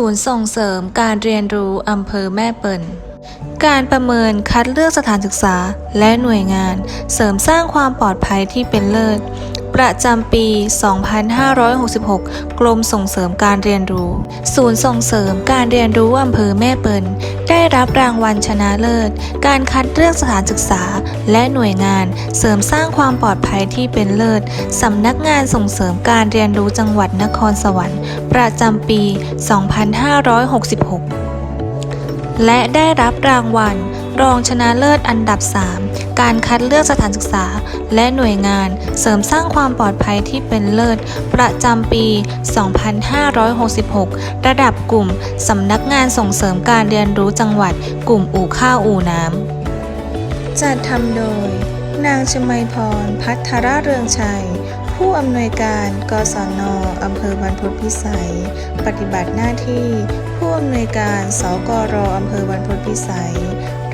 ศูนย์ส่งเสริมการเรียนรู้อำเภอแม่เปิ่น การประเมินคัดเลือกสถานศึกษาและหน่วยงาน เสริมสร้างความปลอดภัยที่เป็นเลิศ ประจำปี 2566 กรมส่งเสริมการเรียนรู้ ศูนย์ส่งเสริมการเรียนรู้อำเภอแม่เปิ่นได้รับรางวัลชนะเลิศ การคัดเลือกสถานศึกษา และหน่วยงาน เสริมสร้างความปลอดภัยที่เป็นเลิศสำนักงานส่งเสริมการเรียนรู้จังหวัดนครสวรรค์ ประจำปี 2566 และได้รับรางวัล รองชนะเลิศอันดับ 3 การคัดเลือกสถานศึกษา และหน่วยงาน เสริมสร้างความปลอดภัยที่เป็นเลิศ ประจำปี 2566 ระดับกลุ่ม สำนักงานส่งเสริมการเรียนรู้จังหวัด กลุ่มอู่ข้าวอู่น้ำ จัดทำโดย นางชมัยพร พัทรเรืองชัยผู้อำนวยการกศนอำเภอบรรพตพิสัย ปฏิบัติหน้าที่ ผู้อำนวยการสกรอำเภอบรรพตพิสัย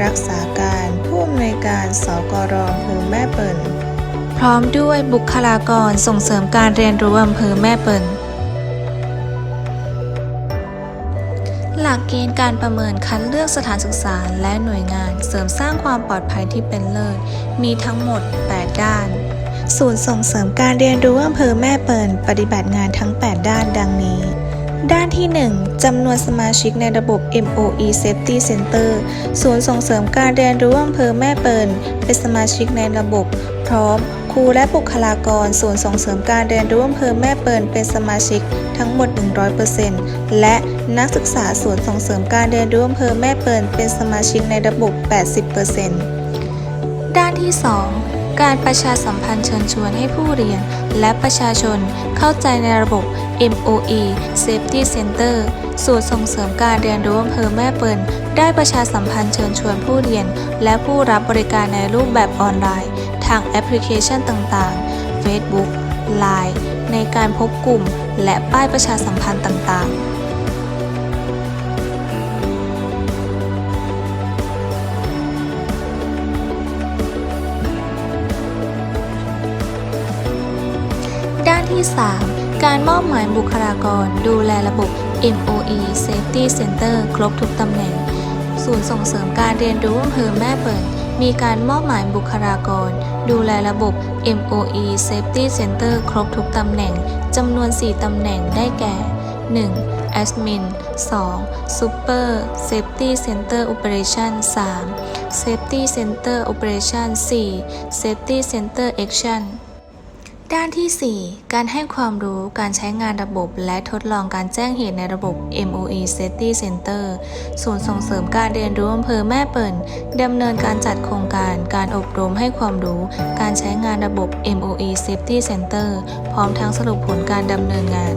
รักษาการผู้อำนวยการสกรอำเภอแม่เปิ่น พร้อมด้วยบุคลากรส่งเสริมการเรียนรู้อำเภอแม่เปิ่น หลักเกณฑ์การประเมินคัดเลือกสถานศึกษาและหน่วยงานเสริมสร้างความปลอดภัยที่เป็นเลิศ มีทั้งหมด 8 ด้าน ศูนย์ส่งเสริมการเรียนรู้อำเภอแม่เปิ่น ปฏิบัติงานทั้ง 8 ด้านดังนี้ ด้านที่ 1จำนวนสมาชิกในระบบ MOE Safety Center ศูนย์ส่งเสริมการเรียนรู้อำเภอแม่เปิ่นเป็นสมาชิกในระบบ พร้อม ครูและบุคลากรศูนย์ส่งเสริมการเรียนรู้อำเภอแม่เปิ่นเป็นสมาชิกทั้งหมด 100%และนักศึกษาศูนย์ส่งเสริมการเรียนรู้อำเภอแม่เปิ่นเป็นสมาชิกในระบบ 80%ด้านที่ 2 การประชาสัมพันธ์เชิญชวนให้ผู้เรียน และประชาชนเข้าใจในระบบ MOE Safety Center ศูนย์ส่งเสริมการเรียนรู้อำเภอแม่เปิ่นได้ประชาสัมพันธ์เชิญชวนผู้เรียน และผู้รับบริการในรูปแบบออนไลน์ ทางแอปพลิเคชันต่างๆ Facebook Line ในการพบกลุ่มและป้ายประชาสัมพันธ์ต่างๆ ที่ 3 การมอบหมายบุคลากร ดูแลระบบ MOE Safety Center ครบทุกตำแหน่ง ศูนย์ส่งเสริมการเรียนรู้อำเภอแม่เปิ่นมีการมอบหมายบุคลากร ดูแลระบบ MOE Safety Center ครบทุกตำแหน่ง จำนวน 4 ตำแหน่งได้แก่ 1. Admin 2. Super Safety Center Operation 3. Safety Center Operation 4. Safety Center Action ด้านที่ 4 การให้ความรู้การใช้งานระบบ และทดลองการแจ้งเหตุในระบบ MOE Safety Center ศูนย์ส่งเสริมการเรียนรู้อำเภอแม่เปิ่นดำเนินการจัดโครงการการอบรมให้ความรู้การใช้งานระบบ MOE Safety Center พร้อมทั้งสรุปผลการดำเนินงาน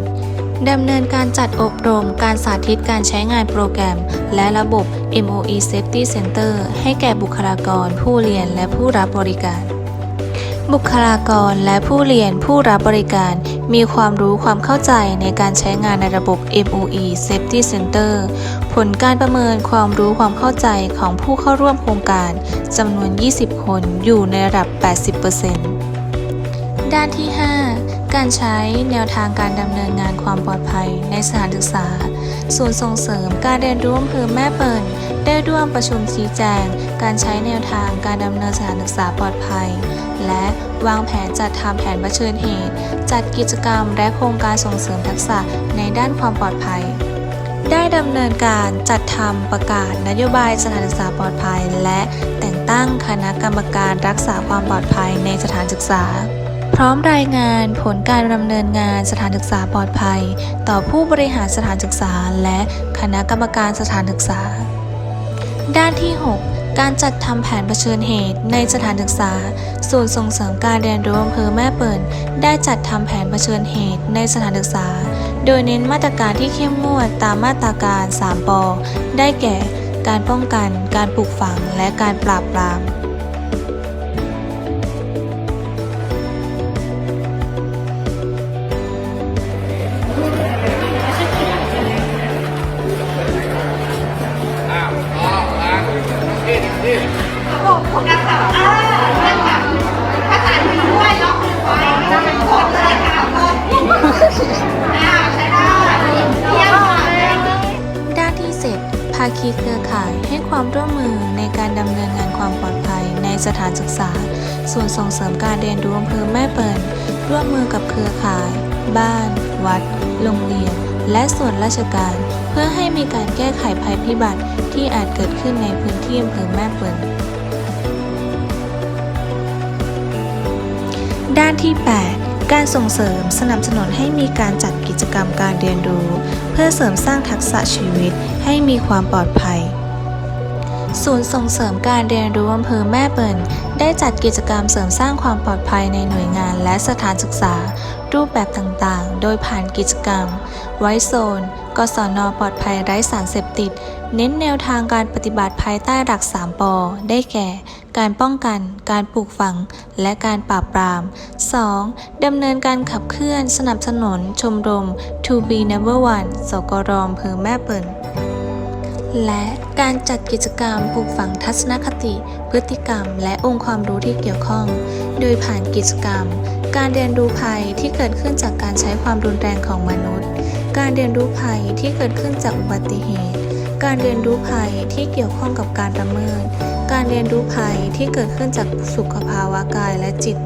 ดำเนินการจัดอบรมการสาธิตการใช้งานโปรแกรม และระบบ MOE Safety Center ให้แก่บุคลากร ผู้เรียนและผู้รับบริการ บุคลากรและผู้เรียนผู้รับบริการ มีความรู้ความเข้าใจในการใช้งานในระบบ MOE Safety Center ผลการประเมินความรู้ความเข้าใจของผู้เข้าร่วมโครงการจำนวน 20 คนอยู่ในระดับ 80%ด้านที่ 5 การใช้แนวทางการดำเนินงานความปลอดภัยในสถานศึกษา ศูนย์ส่งเสริมการเรียนรู้อำเภอแม่เปิ่น ได้ร่วมประชุมชี้แจง การใช้แนวทางการดำเนินสถานศึกษาปลอดภัย และวางแผนจัดทำแผนเผชิญเหตุ จัดกิจกรรมและโครงการส่งเสริมทักษะในด้านความปลอดภัย ได้ดำเนินการจัดทำประกาศนโยบายสถานศึกษาปลอดภัย และแต่งตั้งคณะกรรมการรักษาความปลอดภัยในสถานศึกษาพร้อมรายงานผลการดำเนินงานสถานศึกษาปลอดภัย ต่อผู้บริหารสถานศึกษา และคณะกรรมการสถานศึกษา ด้านที่ 6 การจัดทำแผนเผชิญเหตุ ในสถานศึกษา ศูนย์ส่งเสริมการเรียนรู้อำเภอแม่เปิ่นได้จัดทำแผนเผชิญเหตุ ในสถานศึกษา โดยเน้นมาตรการที่เข้มงวดตามมาตราการ 3ปได้แก่ การป้องกัน การปลูกฝัง และการปราบปราม อ้าวใช้ได้เยี่ยมค่ะคีเครือข่ายให้ความร่วมมือในการดำเนินงานความปลอดภัยในสถานศึกษาส่วนส่งเสริมการเรียนรู้อำเภอแม่เปิลร่วมมือกับเครือข่าย บ้าน วัด โรงเรียน และส่วนราชการ เพื่อให้มีการแก้ไขภัยพิบัติ ที่อาจเกิดขึ้นในพื้นที่อำเภอแม่เปิลด้านที่ 8 การส่งเสริมสนับสนุนให้มีการจัดกิจกรรมการเรียนรู้ เพื่อเสริมสร้างทักษะชีวิตให้มีความปลอดภัย ศูนย์ส่งเสริมการเรียนรู้อำเภอแม่เปิลได้จัดกิจกรรมเสริมสร้างความปลอดภัยในหน่วยงานและสถานศึกษา รูปแบบต่างๆ โดยผ่านกิจกรรม ไว้โซนกศนปลอดภัยไร้สารเสพติด เน้นแนวทางการปฏิบัติภายใต้หลัก 3ปอได้แก่ การป้องกัน การปลูกฝัง และการปราบปราม 2. ดำเนินการขับเคลื่อนสนับสนุน ชมรม To be number one สกรอำเภอแม่เปิลและการจัดกิจกรรมปลูกฝังทัศนคติ พฤติกรรม และองค์ความรู้ที่เกี่ยวข้อง โดยผ่านกิจกรรม การเรียนรู้ภัยที่เกิดขึ้นจากการใช้ความรุนแรงของมนุษย์ การเรียนรู้ภัยที่เกิดขึ้นจากอุบัติเหตุ การเรียนรู้ภัยที่เกี่ยวข้องกับการละเมิด การเรียนรู้ภัยที่เกิดขึ้นจากสุขภาวะกายและจิต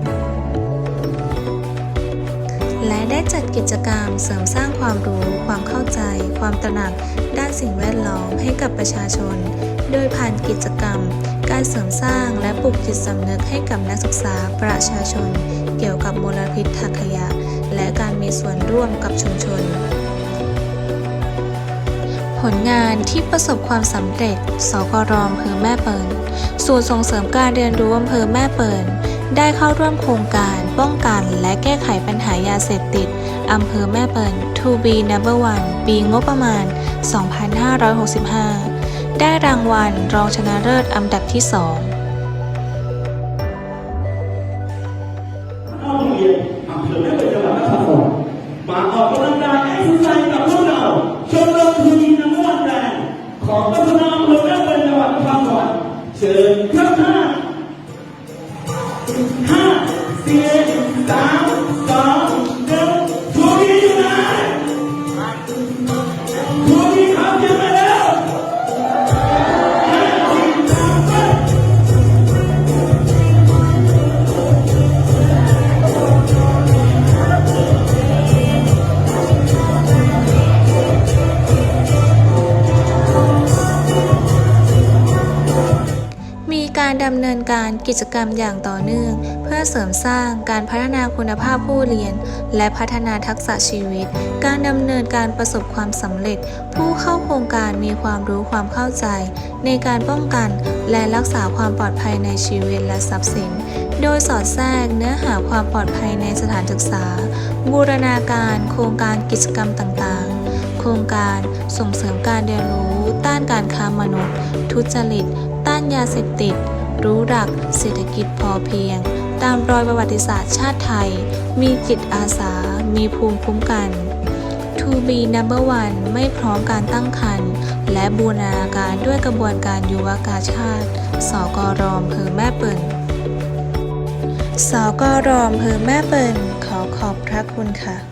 และได้จัดกิจกรรมเสริมสร้างความรู้ ความเข้าใจ ความตระหนัก ด้านสิ่งแวดล้อมให้กับประชาชน โดยผ่านกิจกรรม การเสริมสร้างและปลุกจิตสำนึกให้กับนักศึกษาประชาชน เกี่ยวกับมลพิษทางขยะ และการมีส่วนร่วมกับชุมชน ผลงานที่ประสบความสำเร็จ สกรอมเภอแม่เปิลส่วนส่งเสริมการเรียนรู้อำเภอแม่เปิลได้เข้าร่วมโครงการป้องกันและแก้ไขปัญหายาเสพติดอำเภอแม่เปิล To be number one ปีงบประมาณ 2565 ได้รางวัลรองชนะเลิศอันดับที่ 2 เชิญครับห้าห้าสี่สามสอง การกิจกรรมอย่างต่อเนื่อง เพื่อเสริมสร้างการพัฒนาคุณภาพผู้เรียน และพัฒนาทักษะชีวิต การดำเนินการประสบความสำเร็จ ผู้เข้าโครงการมีความรู้ความเข้าใจ ในการป้องกันและรักษาความปลอดภัยในชีวิตและทรัพย์สิน โดยสอดแทรกเนื้อหาความปลอดภัยในสถานศึกษา บูรณาการโครงการกิจกรรมต่างๆ โครงการส่งเสริมการเรียนรู้ ต้านการค้ามนุษย์ ทุจริต ต้านยาเสพติด รู้หลักเศรษฐกิจพอเพียง ตามรอยประวัติศาสตร์ชาติไทย มีจิตอาสา มีภูมิคุ้มกัน To be number one ไม่พร้อมการตั้งครรภ์และบูรณาการด้วยกระบวนการยุวกาชาติ สกรอมเภอแม่เปิลสกรอมเภอแม่เปิลขอขอบพระคุณค่ะ